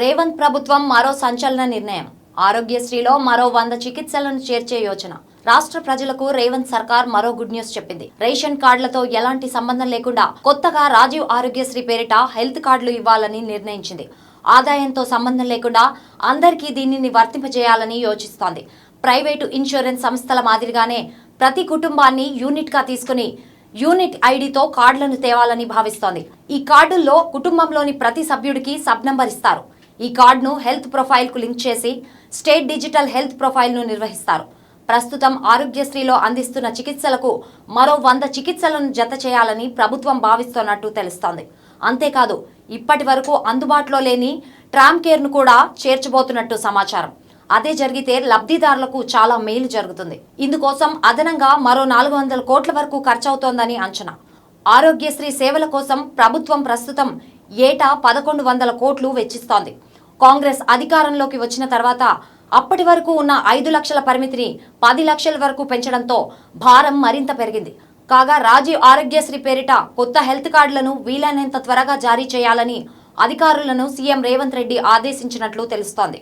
రేవంత్ ప్రభుత్వం మరో సంచలన నిర్ణయం. ఆరోగ్యశ్రీలో మరో వంద చికిత్సలను చేర్చే యోచన. రాష్ట్ర ప్రజలకు రేవంత్ సర్కార్ మరో గుడ్ న్యూస్ చెప్పింది. రేషన్ కార్డులతో ఎలాంటి సంబంధం లేకుండా కొత్తగా రాజీవ్ ఆరోగ్యశ్రీ పేరిట హెల్త్ కార్డులు ఇవ్వాలని నిర్ణయించింది. ఆదాయంతో సంబంధం లేకుండా అందరికీ దీనిని వర్తింపజేయాలని యోచిస్తోంది. ప్రైవేటు ఇన్సూరెన్స్ సంస్థల మాదిరిగానే ప్రతి కుటుంబాన్ని యూనిట్గా తీసుకుని యూనిట్ ఐడితో కార్డులను తేవాలని భావిస్తోంది. ఈ కార్డుల్లో కుటుంబంలోని ప్రతి సభ్యుడికి సబ్ నంబర్ ఇస్తారు. ఈ కార్డును హెల్త్ ప్రొఫైల్కు లింక్ చేసి స్టేట్ డిజిటల్ హెల్త్ ప్రొఫైల్ను నిర్వహిస్తారు. ప్రస్తుతం ఆరోగ్యశ్రీలో అందిస్తున్న చికిత్సలకు మరో వంద చికిత్సలను జత చేయాలని ప్రభుత్వం భావిస్తున్నట్టు తెలుస్తోంది. అంతేకాదు ఇప్పటి వరకు అందుబాటులో లేని ట్రామ్ కేర్ను కూడా చేర్చబోతున్నట్టు సమాచారం. అదే జరిగితే లబ్ధిదారులకు చాలా మేలు జరుగుతుంది. ఇందుకోసం అదనంగా మరో నాలుగు వందల కోట్ల వరకు ఖర్చవుతోందని అంచనా. ఆరోగ్యశ్రీ సేవల కోసం ప్రభుత్వం ప్రస్తుతం ఏటా పదకొండు వందల కోట్లు వెచ్చిస్తోంది. కాంగ్రెస్ అధికారంలోకి వచ్చిన తర్వాత అప్పటి వరకు ఉన్న ఐదు లక్షల పరిమితిని పది లక్షల వరకు పెంచడంతో భారం మరింత పెరిగింది. కాగా రాజీవ్ ఆరోగ్యశ్రీ పేరిట కొత్త హెల్త్ కార్డులను వీలైనంత త్వరగా జారీ చేయాలని అధికారులను సీఎం రేవంత్ రెడ్డి ఆదేశించినట్లు తెలుస్తోంది.